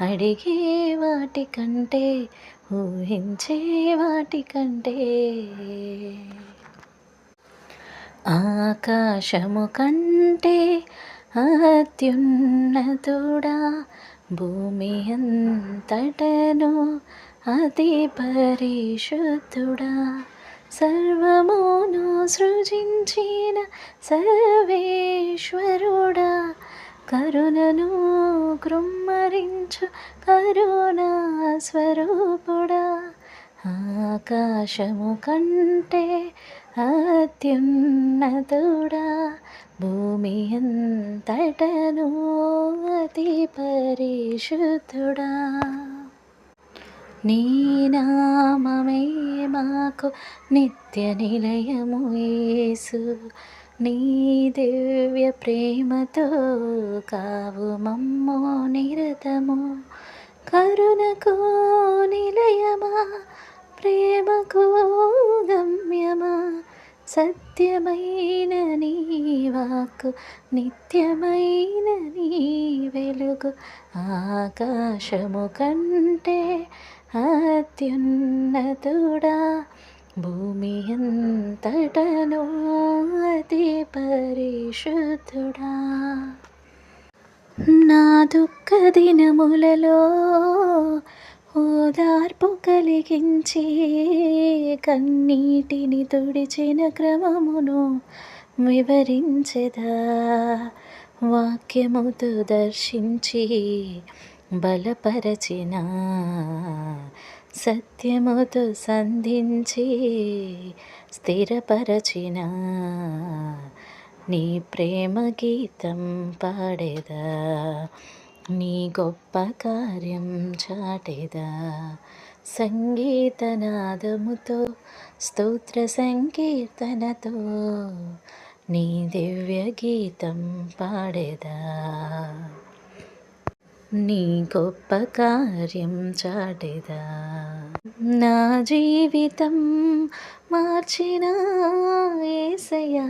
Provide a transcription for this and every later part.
అడిగే వాటి కంటే ఊహించే వాటి కంటే ఆకాశము కంటే అత్యున్నతుడా భూమి అంతటను అతి పరిశుద్ధుడా. సర్వమును సృజించిన సర్వేశ్వరుడా కరుణను కృమ్మరించు కరుణా స్వరూపుడా. ఆకాశము కంటే అత్యున్నతుడా. భూమి అంతటను అతి పరిశుద్ధుడా. నీ నామమే మాకు నిత్య నిలయము యేసు. నీ దివ్య ప్రేమతో కావు మమ్మో నిరతము. కరుణకు నిలయమా ప్రేమకు గమ్యమా? సత్యమైన నీ వాక్కు నిత్యమైన నీ వెలుగు ఆకాశము కంటే అత్యున్నతుడా. భూమి అంతటను అతి పరిశుద్ధుడా నా దుఃఖ దినములలో ఓదార్పు కలిగించి కన్నీటిని తుడిచిన క్రమమును వివరించెదా. వాక్యముతో దర్శించి బలపరచిన సత్యముతో సంధించి స్థిరపరచిన నీ ప్రేమ గీతం పాడేదా నీ గొప్ప కార్యం చాటేదా? సంగీతనాదముతో స్తోత్ర సంకీర్తనతో నీ దివ్య గీతం పాడేదా? నీ గొప్ప కార్యం చాటిదా? నా జీవితం మార్చిన ఏసయా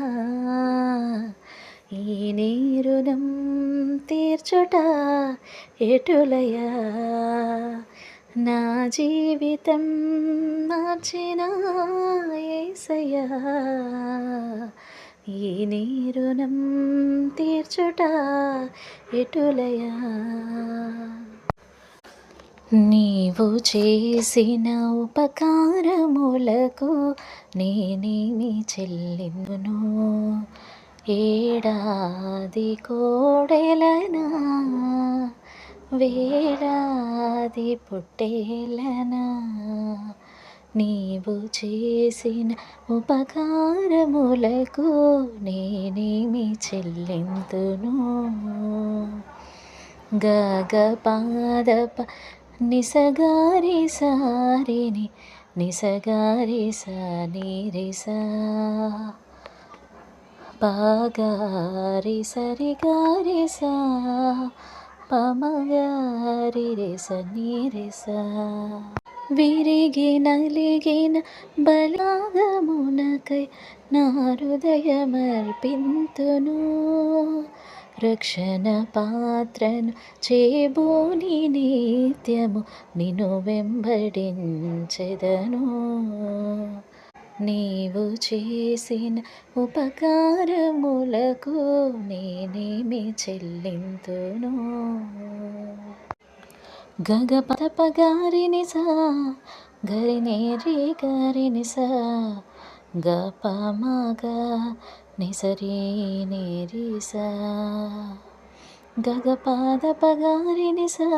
ఈ నీరుణం తీర్చుట ఎటులయా నా జీవితం మార్చిన ఏసయా ఈ నీరుణం తీర్చుట ఎటులయా? నీవు చేసిన ఉపకారములకు నేనేమి చెల్లిందును? ఏడాది కోడెలనా వేలాది పుట్టేలనా నీవు చేసిన ఉపకారములకు నేనేమి చెల్లింతును? గగ పాదప నిసగారి సారిని నిసగారి సనిరిసా పాగారి సరిగారి సా పమగారి రిస నీరిస విరిగి నలిగిన బలాగమునకై నా హృదయమర్పింతును. రక్షణ పాత్రను చేబోని నిత్యము నిన్ను వెంబడించెదను. నీవు చేసిన ఉపకారములకు నేనేమి చెల్లింతును? గగపద పగారిని సా గరిని రే గారిని సా గప మగ నిసరి నిరి సా గగపాద పగారిని సా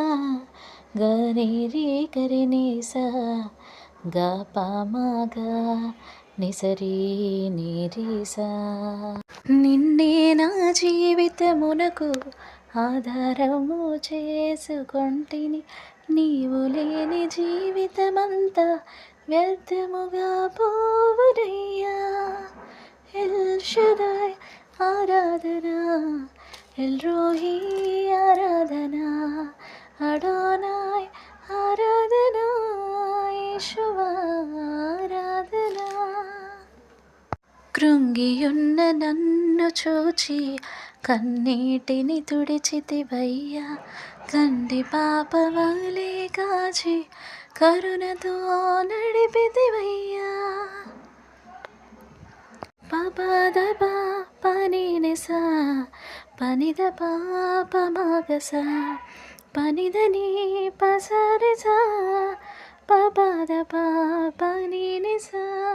గరి రే గరిని సా గప మగ నిసరి నిరి సా నిన్నే నా జీవితమునకు ఆధారము చేసుకొంటిని నీవు లేని జీవితమంతా వ్యర్థముగా పోవునయ్యా ఎల్షదాయ్ ఆరాధన ఎల్రోహి ఆరాధన అడోనాయ్ ఆరాధన యేషువా ఆరాధన. కృంగియున్న నన్ను చూచి కన్నీటిని తుడిచితివయ్యా. కంది పాపవలే కాచి కరుణతో నడిపితివయ్యా. పపద పని నిసా పనిద పాప మగస పనిదని పసరిసా పపద పని నిసా.